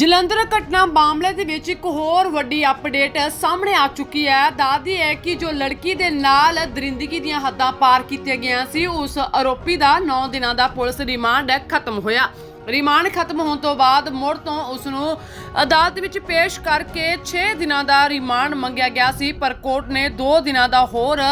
ਜਲੰਧਰ ਘਟਨਾ ਮਾਮਲੇ ਦੇ ਵਿੱਚ ਇੱਕ ਹੋਰ ਵੱਡੀ ਅਪਡੇਟ ਸਾਹਮਣੇ ਆ ਚੁੱਕੀ ਹੈ। ਦਾਦੀ ਹੈ ਕਿ ਜੋ ਲੜਕੀ ਦੇ ਨਾਲ ਦਰਿੰਦਗੀ ਦੀਆਂ ਹੱਦਾਂ ਪਾਰ ਕੀਤੀਆਂ ਗਈਆਂ ਸੀ, ਉਸ ਆਰੋਪੀ ਦਾ 9 ਦਿਨਾਂ ਦਾ ਪੁਲਿਸ ਰਿਮਾਂਡ ਖਤਮ ਹੋਇਆ। ਰਿਮਾਂਡ ਖਤਮ ਹੋਣ ਤੋਂ ਬਾਅਦ ਮੁੜ ਤੋਂ ਉਸ ਨੂੰ ਅਦਾਲਤ ਵਿੱਚ ਪੇਸ਼ ਕਰਕੇ 6 ਦਿਨਾਂ ਦਾ ਰਿਮਾਂਡ ਮੰਗਿਆ ਗਿਆ ਸੀ, ਪਰ ਕੋਰਟ ਨੇ 2 ਦਿਨਾਂ ਦਾ ਹੋਰ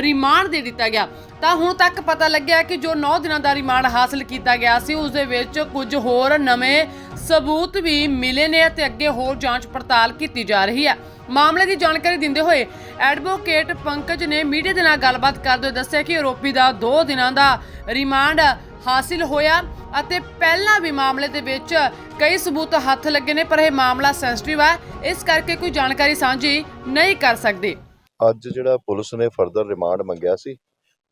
ਰਿਮਾਂਡ ਦੇ ਦਿੱਤਾ ਗਿਆ। ਤਾਂ ਹੁਣ ਤੱਕ ਪਤਾ ਲੱਗਿਆ ਕਿ ਜੋ 9 ਦਿਨਾਂ ਦਾ ਰਿਮਾਂਡ ਹਾਸਲ ਕੀਤਾ ਗਿਆ ਸੀ, ਉਸ ਦੇ ਵਿੱਚ ਕੁਝ ਹੋਰ ਨਵੇਂ ਸਬੂਤ ਵੀ ਮਿਲੇ ਨੇ ਅਤੇ ਅੱਗੇ ਹੋਰ ਜਾਂਚ ਪੜਤਾਲ ਕੀਤੀ ਜਾ ਰਹੀ ਹੈ। ਮਾਮਲੇ ਦੀ ਜਾਣਕਾਰੀ ਦਿੰਦੇ ਹੋਏ ਐਡਵੋਕੇਟ ਪੰਕਜ ਨੇ ਮੀਡੀਆ ਦੇ ਨਾਲ ਗੱਲਬਾਤ ਕਰਦੇ ਹੋਏ ਦੱਸਿਆ ਕਿ ਆਰੋਪੀ ਦਾ 2 ਦਿਨਾਂ ਦਾ ਰਿਮਾਂਡ ਹਾਸਿਲ ਹੋਇਆ ਅਤੇ ਪਹਿਲਾਂ ਵੀ ਮਾਮਲੇ ਦੇ ਵਿੱਚ ਕਈ ਸਬੂਤ ਹੱਥ ਲੱਗੇ ਨੇ, ਪਰ ਇਹ ਮਾਮਲਾ ਸੈਂਸਿਟਿਵ ਹੈ। ਇਸ ਕਰਕੇ ਕੋਈ ਜਾਣਕਾਰੀ ਸਾਂਝੀ ਨਹੀਂ ਕਰ ਸਕਦੇ। ਅੱਜ ਜਿਹੜਾ ਪੁਲਿਸ ਨੇ ਫਰਦਰ ਰਿਮਾਂਡ ਮੰਗਿਆ ਸੀ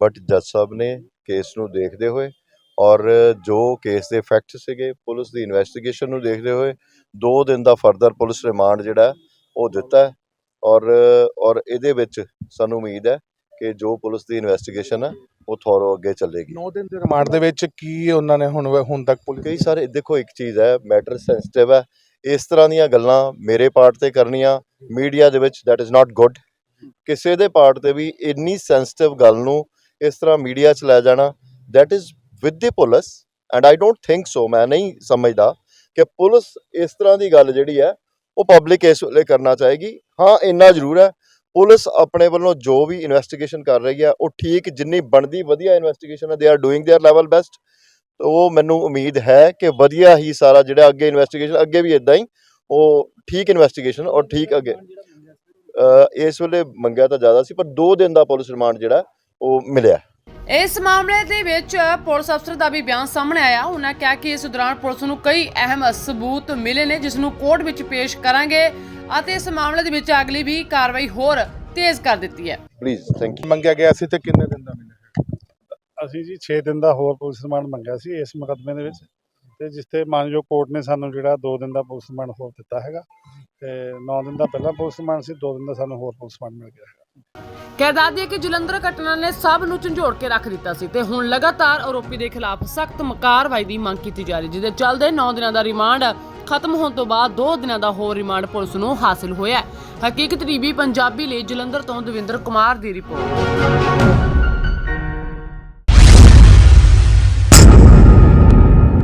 ਬਟ ਜੱਜ ਸਾਹਿਬ ਨੇ ਕੇਸ ਨੂੰ ਦੇਖਦੇ ਹੋਏ ਔਰ ਜੋ ਕੇਸ ਦੇ ਫੈਕਟ ਸੀਗੇ ਪੁਲਿਸ ਦੀ ਇਨਵੈਸਟੀਗੇਸ਼ਨ ਨੂੰ ਦੇਖਦੇ ਹੋਏ 2 ਦਿਨ ਦਾ ਫਰਦਰ ਪੁਲਿਸ ਰਿਮਾਂਡ ਜਿਹੜਾ ਉਹ ਦਿੱਤਾ ਹੈ। ਔਰ ਔਰ ਇਹਦੇ ਵਿੱਚ ਸਾਨੂੰ ਉਮੀਦ ਹੈ ਕਿ ਜੋ ਪੁਲਿਸ ਦੀ ਇਨਵੈਸਟੀਗੇਸ਼ਨ ਹੈ ਉਹ ਥੋਰੋ ਅੱਗੇ ਚੱਲੇਗੀ। 9 ਦਿਨ ਦੇ ਰਿਮਾਂਡ ਦੇ ਵਿੱਚ ਕੀ ਉਹਨਾਂ ਨੇ ਹੁਣ ਹੁਣ ਤੱਕ ਪੁਲਿਸ ਕਈ ਸਾਰੇ ਦੇਖੋ ਇੱਕ ਚੀਜ਼ ਹੈ ਮੈਟਰ ਸੈਂਸਿਟਿਵ ਹੈ। ਇਸ ਤਰ੍ਹਾਂ ਦੀਆਂ ਗੱਲਾਂ ਮੇਰੇ ਪਾਰਟ ਤੇ ਕਰਨੀਆਂ ਮੀਡੀਆ ਦੇ ਵਿੱਚ that is not good ਕਿਸੇ ਦੇ ਪਾਰਟ ਤੇ ਵੀ ਇੰਨੀ ਸੈਂਸਿਟਿਵ ਗੱਲ ਨੂੰ ਇਸ ਤਰ੍ਹਾਂ ਮੀਡੀਆ 'ਚ ਲੈ ਜਾਣਾ that is with the police and I don't think so ਮੈਂ ਨਹੀਂ ਸਮਝਦਾ ਕਿ ਪੁਲਿਸ ਇਸ ਤਰ੍ਹਾਂ ਦੀ ਗੱਲ ਜਿਹੜੀ ਹੈ ਉਹ ਪਬਲਿਕ ਇਸ ਵੇਲੇ ਕਰਨਾ ਚਾਹੇਗੀ ਹਾਂ ਇੰਨਾ ਜ਼ਰੂਰ ਹੈ ਪੁਲਿਸ ਆਪਣੇ ਵੱਲੋਂ ਜੋ ਵੀ ਇਨਵੈਸਟੀਗੇਸ਼ਨ ਕਰ ਰਹੀ ਹੈ ਉਹ ਠੀਕ ਜਿੰਨੀ ਬਣਦੀ ਵਧੀਆ ਇਨਵੈਸਟੀਗੇਸ਼ਨ ਹੈ they are doing their level best ਉਹ ਮੈਨੂੰ ਉਮੀਦ ਹੈ ਕਿ ਵਧੀਆ ਹੀ ਸਾਰਾ ਜਿਹੜਾ ਅੱਗੇ ਇਨਵੈਸਟੀਗੇਸ਼ਨ ਅੱਗੇ ਵੀ ਇਦਾਂ ਹੀ ਉਹ ਠੀਕ ਇਨਵੈਸਟੀਗੇਸ਼ਨ ਔਰ ਠੀਕ ਅੱਗੇ ਅ, ਇਸ ਵੇਲੇ ਮੰਗਿਆ ਤਾਂ ਜ਼ਿਆਦਾ ਸੀ ਪਰ 2 ਦਿਨ ਦਾ ਪੁਲਿਸ ਰਿਮਾਂਡ ਜਿਹੜਾ ਉਹ ਮਿਲਿਆ ਇਸ ਮਾਮਲੇ ਦੇ ਵਿੱਚ ਪੁਲਿਸ ਅਫਸਰ ਦਾ ਵੀ ਬਿਆਨ ਸਾਹਮਣੇ ਆਇਆ। ਉਹਨਾਂ ਕਿਹਾ ਕਿ ਇਸ ਦੌਰਾਨ ਪੁਲਿਸ ਨੂੰ ਕਈ ਅਹਿਮ ਸਬੂਤ ਮਿਲੇ ਨੇ ਜਿਸ ਨੂੰ ਕੋਰਟ ਵਿੱਚ ਪੇਸ਼ ਕਰਾਂਗੇ ਅਤੇ ਇਸ ਮਾਮਲੇ ਦੇ ਵਿੱਚ ਅਗਲੀ ਵੀ ਕਾਰਵਾਈ ਹੋਰ ਤੇਜ਼ ਕਰ ਦਿੱਤੀ ਹੈ। ਪਲੀਜ਼ ਥੈਂਕ ਯੂ ਮੰਗਿਆ ਗਿਆ ਸੀ ਤੇ ਕਿੰਨੇ ਦਿਨ ਦਾ ਮਿਲਿਆ? ਅਸੀਂ ਜੀ 6 ਦਿਨ ਦਾ ਹੋਰ ਪੁਲਿਸ ਰਿਮਾਂਡ ਮੰਗਿਆ ਸੀ ਇਸ ਮੁਕੱਦਮੇ ਦੇ ਵਿੱਚ। ਤੇ ਜਿਸ ਤੇ ਮਾਨਯੋਗ ਕੋਰਟ ਨੇ ਸਾਨੂੰ ਜਿਹੜਾ 2 ਦਿਨ ਦਾ ਪੁਲਿਸ ਰਿਮਾਂਡ ਹੋਰ ਦਿੱਤਾ ਹੈਗਾ। ਤੇ 9 ਦਿਨ ਦਾ ਪਹਿਲਾਂ ਪੁਲਿਸ ਰਿਮਾਂਡ ਸੀ 2 ਦਿਨ ਦਾ ਸਾਨੂੰ ਹੋਰ ਪੁਲਿਸ ਰਿਮਾਂਡ ਮਿਲ ਗਿਆ ਹੈਗਾ। ਕਹਿ ਦੱਸਦੀ ਹੈ ਕਿ ਜਲੰਧਰ ਘਟਨਾ ਨੇ ਸਭ ਨੂੰ ਝੰਜੋੜ ਕੇ ਰੱਖ ਦਿੱਤਾ ਸੀ ਤੇ ਹੁਣ ਲਗਾਤਾਰ ਆਰੋਪੀ ਦੇ ਖਿਲਾਫ ਸਖਤ ਕਾਰਵਾਈ ਦੀ ਮੰਗ ਕੀਤੀ ਜਾ ਰਹੀ, ਜਿਹਦੇ ਚੱਲਦੇ 9 ਦਿਨਾਂ ਦਾ ਰਿਮਾਂਡ ਖਤਮ ਹੋਣ ਤੋਂ ਬਾਅਦ 2 ਦਿਨਾਂ ਦਾ ਹੋਰ ਰਿਮਾਂਡ ਪੁਲਿਸ ਨੂੰ ਹਾਸਲ ਹੋਇਆ ਹੈ। ਹਕੀਕਤ ਟੀਵੀ ਪੰਜਾਬੀ ਲਈ ਜਲੰਧਰ ਤੋਂ ਦਵਿੰਦਰ ਕੁਮਾਰ ਦੀ ਰਿਪੋਰਟ